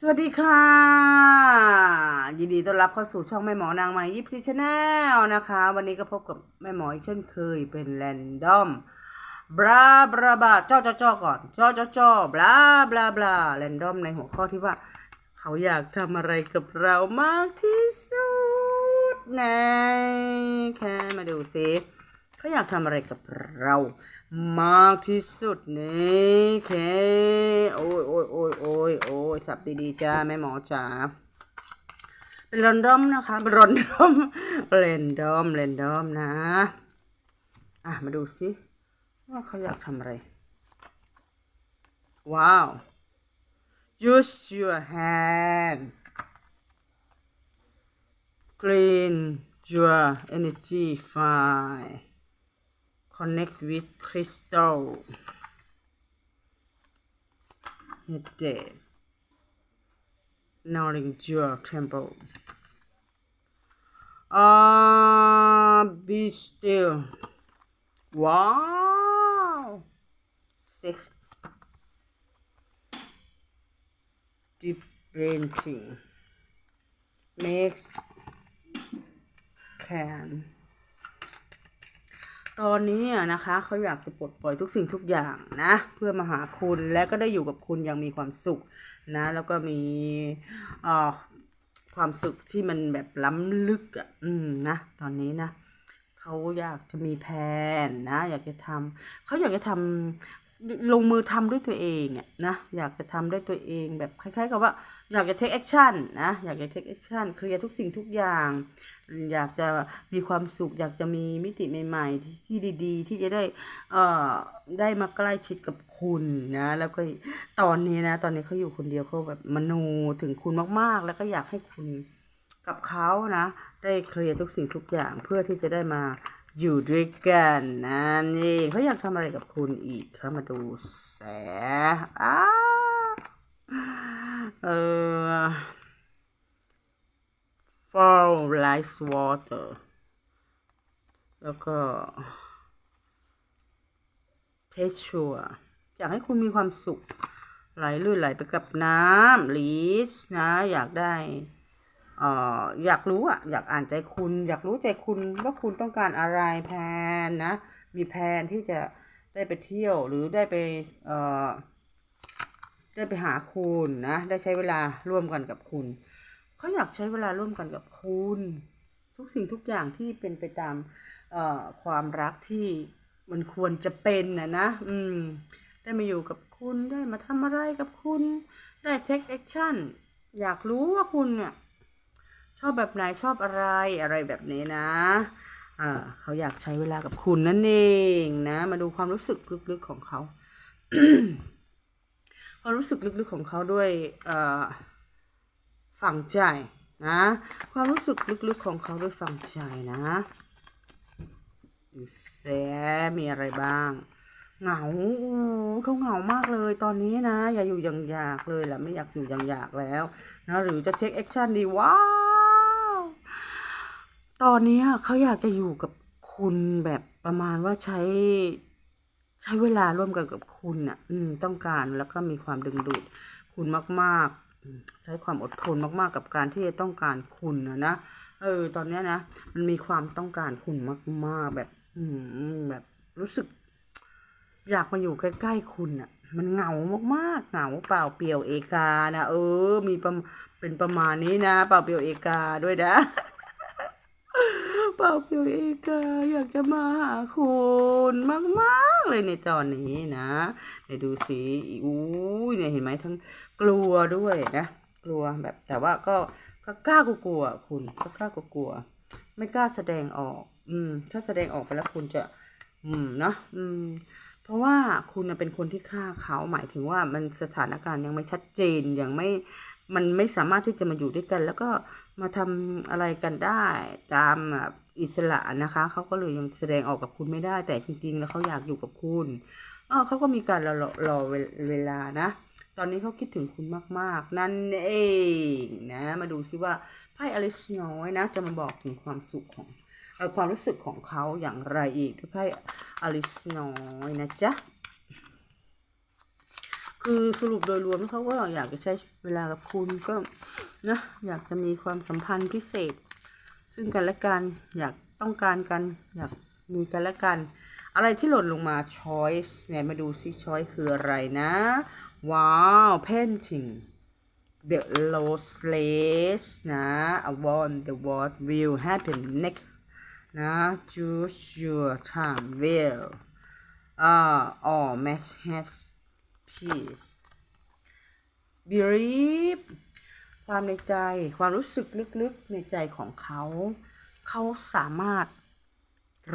สวัสดีค่ะ ยินดีต้อนรับเข้าสู่ช่องแม่หมอนางไม้ยิปซีชาแนลนะคะ วันนี้ก็พบกับแม่หมออีกเช่นเคยเป็นแรนดอมบราบราบาจ้อจ้อจ้อก่อนจ้อจ้อจ้อบลาบลาบลาแรนดอมในหัวข้อที่ว่า เขาอยากทำอะไรกับเรามากที่สุดในแค่มาดูสิเขาอยากทำอะไรกับเรา มากที่สุดนี่แค่โอ้ยโอ้ยโอ้ยโอ้ยโอ้ยสับดีๆจ้าแม่หมอจ๋าเป็นรอนดอมนะคะเป็นรอนดอมเรนดอมเรนดอมนะ อะ มาดูสิว่าเขาอยากทำอะไร ว้าว use your hand clean your energy fine connect with crystal. Headache nourish your temple. Ah be still. Wow. Six. Deep breathing. Makes can ตอนนี้นะคะ เขาอยากจะปลดปล่อยทุกสิ่งทุกอย่างนะ เพื่อมาหาคุณและก็ได้อยู่กับคุณอย่างมีความสุขนะ แล้วก็มีเอ่อความสุขที่มันแบบล้ำลึกอะอืมนะตอนนี้นะเขาอยากจะมีแผนนะ อยากจะทำเขาอยากจะทำลงมือทำด้วยตัวเองอะนะอยากจะทำด้วยตัวเองแบบคล้ายๆกับว่า อยากจะ take action นะ อยากจะ take action เคลียร์ทุกสิ่งทุกอย่าง อยากจะมีความสุข อยากจะมีมิติใหม่ ๆ ที่ดี ๆ ที่จะได้เอ่อได้มาใกล้ชิดกับคุณนะ แล้วก็ตอนนี้นะ ตอนนี้เขาอยู่คนเดียวเขาแบบมโนถึงคุณมากๆ แล้วก็อยากให้คุณกับเขานะ ได้เคลียร์ทุกสิ่งทุกอย่างเพื่อที่จะได้มาอยู่ด้วยกันนะนี่เขาอยากทำอะไรกับคุณอีกเขามาดูแสอ้า เออ fall like water แล้วก็เพชชัวอยากให้คุณมีความสุข ไหลลื่นไหลไปกับน้ำลีสนะ อยากได้เอ่ออยากรู้อะ อยากอ่านใจคุณ อยากรู้ใจคุณว่าคุณต้องการอะไรแพลนนะ มีแพลนที่จะได้ไปเที่ยวหรือได้ไปเอ่อ ได้ไปหาคุณนะ ได้ใช้เวลาร่วมกันกับคุณ เขาอยากใช้เวลาร่วมกันกับคุณ ทุกสิ่งทุกอย่างที่เป็นไปตามความรักที่มันควรจะเป็นนะนะ อืม ได้มาอยู่กับคุณได้มาทำอะไรกับคุณ ได้ take action อยากรู้ว่าคุณเนี่ยชอบแบบไหนชอบอะไรอะไรแบบนี้นะอ่าเขาอยากใช้เวลากับคุณนั่นเองนะ มาดูความรู้สึกลึกๆของเขา ความรู้สึกลึกๆของเขาด้วยเอ่อฝังใจนะ ความรู้สึกลึกๆของเขาด้วยฝังใจนะดูแซมีอะไรบ้าง เหงาเขาเหงามากเลยตอนนี้นะ อย่าอยู่อย่างอยากเลยแหละไม่อยากอยู่อย่างอยากแล้วนะหรือจะเทคแอคชั่นดีว้าวตอนนี้เขาอยากจะอยู่กับคุณแบบประมาณว่าใช้ ใช้เวลาร่วมกันกับคุณอะ อืม ต้องการแล้วก็มีความดึงดูดคุณมากๆ ใช้ความอดทนมากๆ กับการที่จะต้องการคุณนะนะ เออ ตอนเนี้ยนะ มันมีความต้องการคุณมาก ๆ แบบ อืม แบบรู้สึก อยากมาอยู่ใกล้ๆคุณอะ มันเหงามากๆ เหงาเปล่าเปลี่ยวเอกานะ เออ มีประเป็นประมาณนี้นะ เปล่าเปลี่ยวเอกาด้วยนะ เปล่าเปียวเอกาอยากจะมาหาคุณมากๆเลยในตอนนี้นะเดี๋ยวดูสิอุ้ยเนี่ยเห็นไหมทั้งกลัวด้วยนะ กลัวแบบ แต่ว่าก็ก็กล้ากลัวคุณก็กล้ากลัว ไม่กล้าแสดงออก อืม ถ้าแสดงออกไปแล้วคุณจะ อืมเนาะอืม เพราะว่าคุณเป็นคนที่ฆ่าเขาหมายถึงว่ามันสถานการณ์ยังไม่ชัดเจนยังไม่มันไม่สามารถที่จะมาอยู่ด้วยกัน แล้วก็มาทำอะไรกันได้ตามแบบ อิสระนะคะเขาก็เลยยังแสดงออกกับคุณไม่ได้ แต่จริง ๆ แล้วเขาอยากอยู่กับคุณอ๋อเขาก็มีการรอรอรอเวเวลานะ ตอนนี้เขาคิดถึงคุณมาก ๆ นั่นเองนะ มาดูซิว่าไพ่อลิสน้อยนะ จะมาบอกถึงความสุขของอความรู้สึกของเขาอย่างไรอีกด้วยไพ่อลิสน้อยนะจ๊ะคือสรุปโดยรวมเขาก็อยากจะใช้เวลากับคุณก็นะอยากจะมีความสัมพันธ์พิเศษ ซึ่งกันและกันอยากต้องการกันอยากมีกันและกัน อะไรที่หล่นลงมา choice เนี่ยมาดูซิ choice คืออะไรนะ ว้าว painting the lossless นะ I want the what will happen next นะ choose your time well อ่า all must have peace believe ความในใจความรู้สึกลึกๆในใจของเขา เขาสามารถ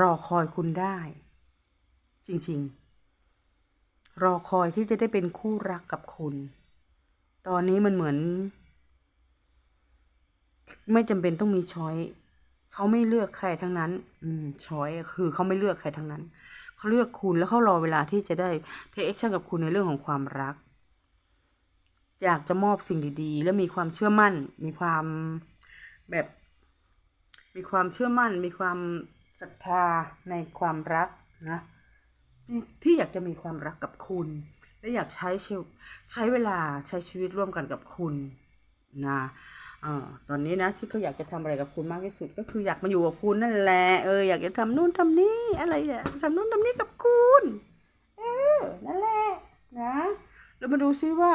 รอคอยคุณได้ จริงๆ รอคอยที่จะได้เป็นคู่รักกับคุณ ตอนนี้มันเหมือน ไม่จำเป็นต้องมีช้อยเขาไม่เลือกใครทั้งนั้น อืมช้อยคือเขาไม่เลือกใครทั้งนั้น เขาเลือกคุณแล้วเขารอเวลาที่จะได้เทคแอคชั่นกับคุณในเรื่องของความรัก อยากจะมอบสิ่งดีๆ และมีความเชื่อมั่น มีความแบบ มีความเชื่อมั่น มีความศรัทธาในความรักนะที่อยากจะมีความรักกับคุณ และอยากใช้ใช้เวลาใช้ชีวิตร่วมกันกับคุณนะอตอนนี้นะที่เขาอยากจะทำอะไรกับคุณมากที่สุด ก็คืออยากมาอยู่กับคุณนั่นแหละเอออยากจะทำนู่นทำนี่อะไรอะทำนู่นทำนี่กับคุณ เออนั่นแหละนะเรามาดูซิว่า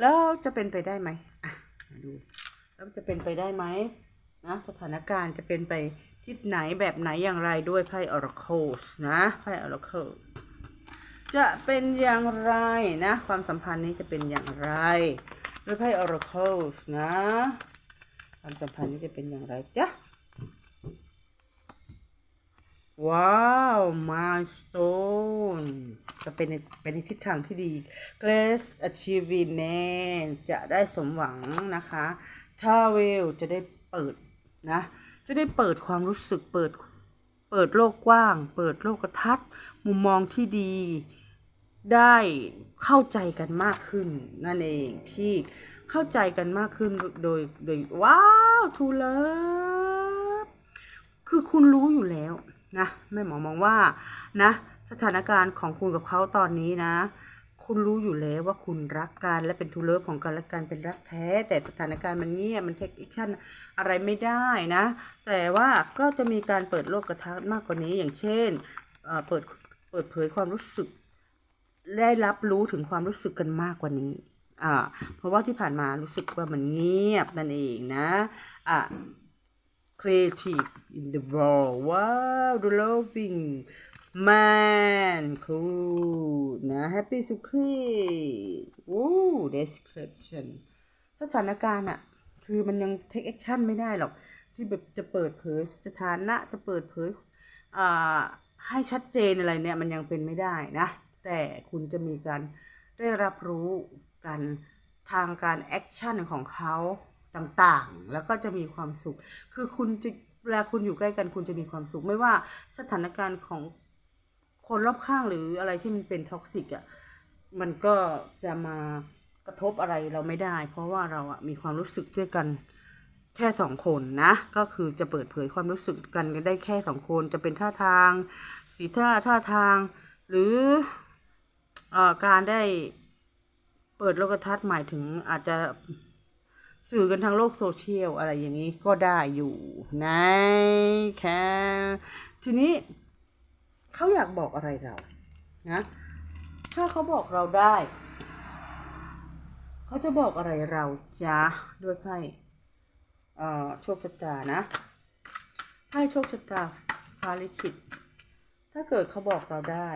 แล้วจะเป็นไปได้ไหมอะมาดูแล้วจะเป็นไปได้ไหมนะสถานการณ์จะเป็นไปทิศไหนแบบไหนอย่างไรด้วยไพ่ Oracle นะไพ่ Oracle จะเป็นอย่างไรนะ ความสัมพันธ์นี้จะเป็นอย่างไรด้วยไพ่ Oracle นะ ความสัมพันธ์นี้จะเป็นอย่างไรจ๊ะ ว้าวมาสโตนจะเป็นเป็นทิศทางที่ดี Grace Achievement จะได้สมหวังนะคะ t a w e l จะได้เปิดนะ จะได้เปิดความรู้สึกเปิด เปิดโลกกว้าง เปิดโลกทัศน์ มุมมองที่ดี ได้เข้าใจกันมากขึ้น นั่นเองที่เข้าใจกันมากขึ้นโดยโดยว้าวทูเลิฟคือคุณรู้อยู่แล้ว นะแม่หมอมองว่านะสถานการณ์ของคุณกับเขาตอนนี้นะ คุณรู้อยู่แล้วว่าคุณรักกันและเป็นทูเลิฟของกันและกันเป็นรักแท้ แต่สถานการณ์มันเงียบมันเทคแอคชั่นอะไรไม่ได้นะ แต่ว่าก็จะมีการเปิดโลกกระทัศน์มากกว่านี้อย่างเช่นเอ่อเปิดเปิดเผยความรู้สึก ได้รับรู้ถึงความรู้สึกกันมากกว่านี้อ่าเพราะว่าที่ผ่านมารู้สึกว่ามันเงียบนั่นเองนะอะ creative in the world ว้าว the loving man cool นะ happy s u c r e t โอ้ description สถานการณ์อะคือมันยัง take action ไม่ได้หรอก ที่แบบจะเปิดเผยสถานะจะเปิดเผยอ่าให้ชัดเจนอะไรเนี่ย มันยังเป็นไม่ได้นะ แต่คุณจะมีการได้รับรู้กันทางการแอคชั่นของเขา ต่างๆ แล้วก็จะมีความสุข คือคุณจะเวลาคุณอยู่ใกล้กันคุณจะมีความสุข ไม่ว่าสถานการณ์ของคนรอบข้างหรืออะไรที่มันเป็นท็อกซิกอะมันก็จะมากระทบอะไรเราไม่ได้ เพราะว่าเราอะมีความรู้สึกด้วยกันแค่สองคนนะ ก็คือจะเปิดเผยความรู้สึกกันได้แค่สองคนจะเป็นท่าทาง สีท่าท่าทาง หรือเอ่อการได้เปิดโลกทัศน์หมายถึงอาจจะ สื่อกันทางโลกโซเชียลอะไรอย่างนี้ก็ได้อยู่นะแค่ทีนี้เขาอยากบอกอะไรเรานะถ้าเขาบอกเราได้เขาจะบอกอะไรเราจ้าด้วยไพ่เอ่อโชคชะตานะไพ่โชคชะตาฟาลิขิตถ้าเกิดเขาบอกเราได้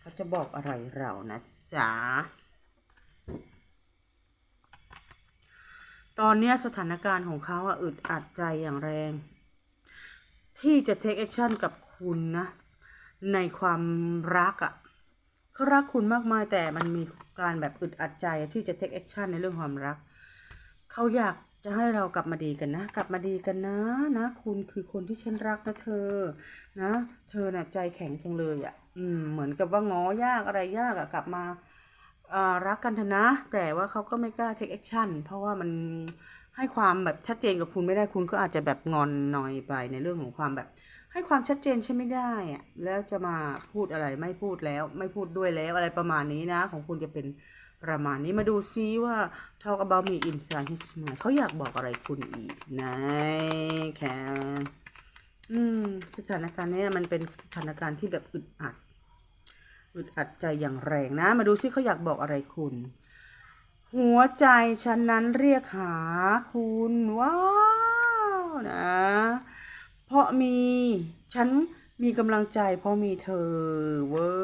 เขาจะบอกอะไรเรานะจ๊ะ ตอนนี้สถานการณ์ของเขาอะอึดอัดใจอย่างแรง ที่จะ take action กับคุณนะ ในความรักอะเขารักคุณมากมายแต่มันมีการแบบอึดอัดใจที่จะ take action ในเรื่องความรัก เขาอยากจะให้เรากลับมาดีกันนะ กลับมาดีกันนะนะ คุณคือคนที่ฉันรักนะเธอ นะ เธอน่ะใจแข็งจังเลยอะ่ะ อืม เหมือนกับว่าง้อยากอะไรยากอะ่ะกลับมา รักกันเถอะนะ แต่ว่าเขาก็ไม่กล้า take action เพราะว่ามันให้ความแบบชัดเจนกับคุณไม่ได้คุณก็อาจจะแบบงอนหน่อยไปในเรื่องของความแบบ ให้ความชัดเจนใช่ไม่ได้อะแล้วจะมาพูดอะไรไม่พูดแล้ว ไม่พูดด้วยแล้วอะไรประมาณนี้นะ ของคุณจะเป็นประมาณนี้มาดูซิว่า talk about me inside his mind เขาอยากบอกอะไรคุณอีกนะแค่อืมสถานการณ์เนี้ยมันเป็นสถานการณ์ที่แบบอึดอัด อึดอัดใจอย่างแรงนะ มาดูซิเขาอยากบอกอะไรคุณ หัวใจฉันนั้นเรียกหาคุณว้าวนะ เพราะมีฉันมีกำลังใจเพราะมีเธอเว้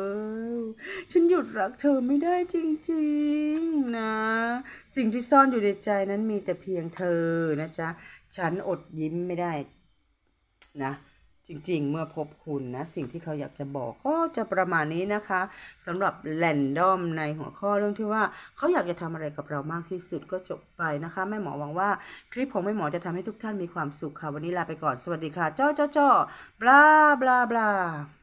ยฉันหยุดรักเธอไม่ได้จริงๆนะ สิ่งที่ซ่อนอยู่ในใจนั้นมีแต่เพียงเธอนะจ๊ะ ฉันอดยิ้มไม่ได้นะ จริงๆ เมื่อพบคุณนะ สิ่งที่เขาอยากจะบอกก็จะประมาณนี้นะคะสำหรับแลนดอมในหัวข้อเรื่องที่ว่าเขาอยากจะทำอะไรกับเรามากที่สุดก็จบไปนะคะแม่หมอหวังว่า คลิปของแม่หมอจะทำให้ทุกท่านมีความสุขค่ะ วันนี้ลาไปก่อนสวัสดีค่ะจ้อจ้อจ้อบลาบลาบลา